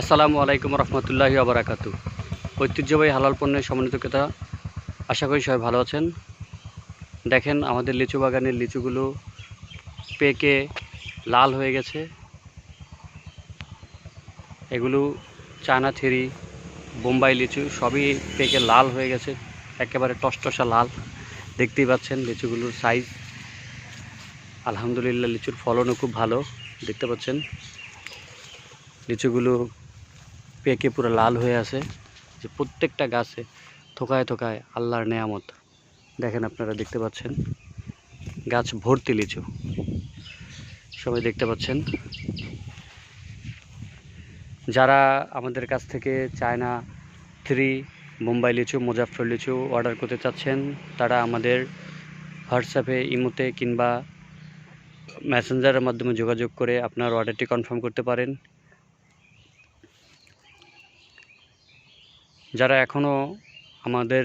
আসসালামু আলাইকুম রহমতুল্লাহি আবরাকাতু ঐতিহ্যবাহী হালাল পণ্যের সমন্বিত ক্রেতা, আশা করি সবাই ভালো আছেন। দেখেন আমাদের লিচু বাগানের লিচুগুলো পেকে লাল হয়ে গেছে। এগুলো চায়না থেরি, বোম্বাই লিচু সবই পেকে লাল হয়ে গেছে, একেবারে টসটসা লাল। দেখতেই পাচ্ছেন লিচুগুলোর সাইজ আলহামদুলিল্লাহ লিচুর ফলনও খুব ভালো, দেখতে পাচ্ছেন। লিচুগুলো পেকে পুরো লাল হয়ে আছে যে প্রত্যেকটা গাছে থোকায় থোকায় আল্লাহর নেয়ামত। দেখেন আপনারা দেখতে পাচ্ছেন, গাছ ভর্তি লিচু। সবাই দেখতে পাচ্ছেন? যারা আমাদের কাছ থেকে চায়না থ্রি, মুম্বাই লিচু মুজাফর লিচু অর্ডার করতে চাচ্ছেন, তারা আমাদের হোয়াটসঅ্যাপে ইমোতে কিংবা মেসেঞ্জারের মাধ্যমে যোগাযোগ করে আপনার অর্ডারটি কনফার্ম করতে পারেন। যারা এখনও আমাদের